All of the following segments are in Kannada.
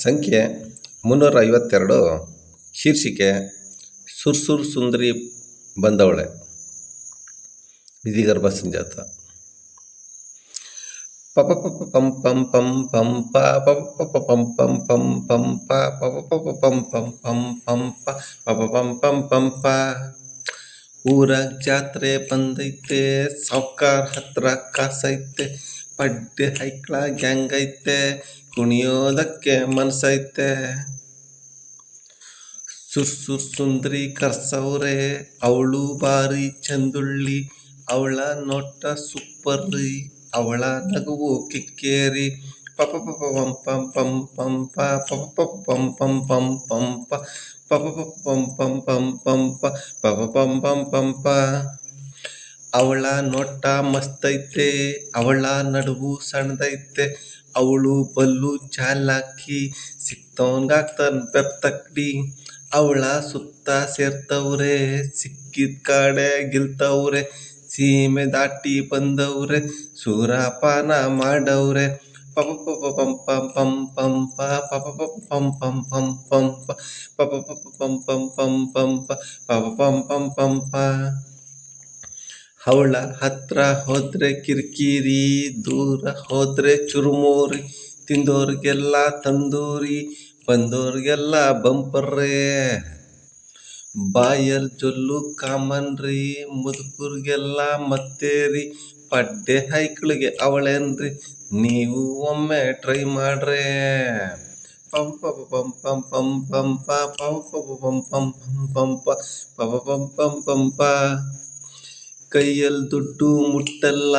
ಸಂಖ್ಯೆ ಮುನ್ನೂರ ಐವತ್ತೆರಡು ಶೀರ್ಷಿಕೆ ಸುರ್ಸುರ್ ಸುಂದರಿ ಬಂದವಳೆ ವಿಧಿಗರ್ಭ ಸಂಜಾತ ಪಪ ಪಪ ಪಂ ಪಂ ಪಂ ಪಂ ಪ ಪಪ ಪಂ ಪಂ ಪಂ ಪಂ ಪ ಪಪ ಪಪ ಪಂ ಪಂ ಪಂ ಪಂ ಪ ಪಪ ಪಂ ಪಂ ಪಂ ಪ ಊರಾಗ ಜಾತ್ರೆ ಬಂದೈತೆ ಸಾವ್ಕಾರ ಹತ್ರ ಕಾಸೈತೆ ಪಡ್ಡೆ ಹೈಕ್ಳ ಗ್ಯಾಂಗ್ ಐತೆ ಕುಣಿಯೋದಕ್ಕೆ ಮನ್ಸೈತೆ ಸುರ್ ಸುರ್ ಸುಂದ್ರಿ ಕರ್ಸವ್ರೆ ಅವಳು ಬಾರಿ ಚಂದುಳ್ಳಿ ಅವಳ ನೋಟ ಸೂಪರ್ ರೀ ಅವಳ ನಗುವು ಕಿಕ್ಕೇರಿ ಪಪ ಪಪ ಪಂ ಪಂ ಪಂ ಪಂ ಪ ಪಪ ಪಪ ಪಂ ಪಂ ಪಂ ಪಂ ಪ ಪಪ ಪಪ ಪಂ ಪಂ ಪಂ ಪಂ ಪ ಪಪ ಪಂ ಪಂ ಪಂ ಪ ಅವಳ ನೋಟ ಮಸ್ತೈತೆ ಅವಳ ನಡುವು ಸಣ್ಣದೈತೆ ಅವಳು ಬಲ್ಲು ಚಾಲಾಕಿ ಸಿಕ್ತವನ್ಗಾಗ್ತಾನ ಬೆಪ್ತಕ್ಡಿ ಅವಳ ಸುತ್ತ ಸೇರ್ತವ್ರೆ ಸಿಕ್ಕಿದ ಕಡೆ ಗೆಲ್ತವ್ರೆ ಸೀಮೆ ದಾಟಿ ಬಂದವ್ರೆ ಸೂರಾಪಾನ ಮಾಡವ್ರೆ ಪಪ ಪಪ ಪಂ ಪಂ ಪಂ ಪಂ ಪ ಪಪ ಪಪ ಪಂ ಪಂ ಪಂ ಪಂ ಪ ಪಪ ಪಪ ಪಂ ಪಂ ಪಂ ಪಂ ಪ ಪಪ ಪಂ ಪಂ ಪಂ ಪ ಅವಳ ಹತ್ರ ಹೋದ್ರೆ ಕಿರಿಕಿರಿ, ದೂರ ಹೋದ್ರೆ ಚುರುಮುರಿ, ತಿಂದೋರಿಗೆಲ್ಲ ತಂದೂರಿ, ಬಂದೋರಿಗೆಲ್ಲ ಬಂಪರ್ರೇ. ಬಾಯರ್ ಜೊಲ್ಲು ಕಾಮನ್ ರೀ ಮುದುಕರಿಗೆಲ್ಲ ಮತ್ತೇರಿ, ಪಡ್ಡೆ ಹೈಕ್ಳಿಗೆ ಅವಳೇನ್ರಿ, ನೀವು ಒಮ್ಮೆ ಟ್ರೈ ಮಾಡ್ರೆ. ಪಪ ಪಂ ಪಂ ಪಂ ಪಪ ಪಂ ಪಂ ಪಂ ಪಂ, ಪ ಪಪ ಪಂ ಪಂ ಪಂ, ಪ. ಕೈಯಲ್ಲಿ ದುಡ್ಡು ಮುಟ್ಟಲ್ಲ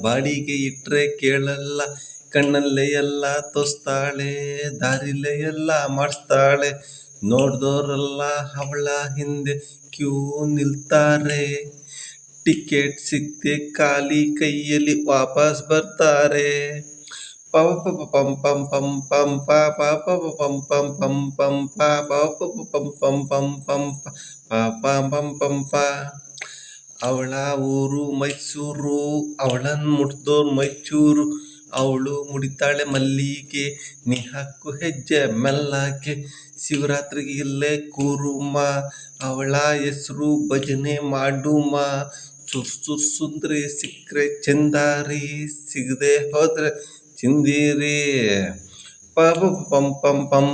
ಬಾಡಿಗೆ ಇಟ್ರೆ ಕೇಳಲ್ಲ ಕಣ್ಣಲ್ಲೇ ಎಲ್ಲ ತೋಸ್ತಾಳೆ ದಾರಿಲೇ ಎಲ್ಲ ಮಾಡಿಸ್ತಾಳೆ ನೋಡ್ದೋರೆಲ್ಲ ಅವಳ ಹಿಂದೆ ಕ್ಯೂ ನಿಲ್ತಾರೆ ಟಿಕೆಟ್ ಸಿಕ್ತೆ ಖಾಲಿ ಕೈಯಲ್ಲಿ ವಾಪಸ್ ಬರ್ತಾರೆ ಪವ ಪಪ ಪಂ ಪಂ ಪಂ ಪಂ ಪ ಪ ಪಪ ಪಂ ಪಂ ಪಂ ಪಂ ಪ ಪ ಪಪ ಪಂ ಪಂ ಪಂ ಪಂ ಪ ಪ ಪಂ ಪಂ ಪಂ ಪ ಅವಳ ಊರು ಮೈಸೂರು ಅವಳನ್ ಮುಟ್ದೋರ್ ಮೈಸೂರು ಅವಳು ಮುಡಿತಾಳೆ ಮಲ್ಲಿಗೆ, ನೀ ಹಾಕು ಹೆಜ್ಜೆ ಮೆಲ್ಲಾಕೆ ಶಿವರಾತ್ರಿಗೆ ಇಲ್ಲೇ ಕೂರುಮ, ಅವಳ ಹೆಸರು ಭಜನೆ ಮಾಡುಮ. ಸುರ್ ಸುರ್ ಸುಂದ್ರಿ ಸಿಕ್ಕರೆ ಚಂದಾರಿ, ಸಿಗದೆ ಹೋದ್ರೆ ಚಿಂದಿರಿ. ಪಪ ಪಂ ಪಂ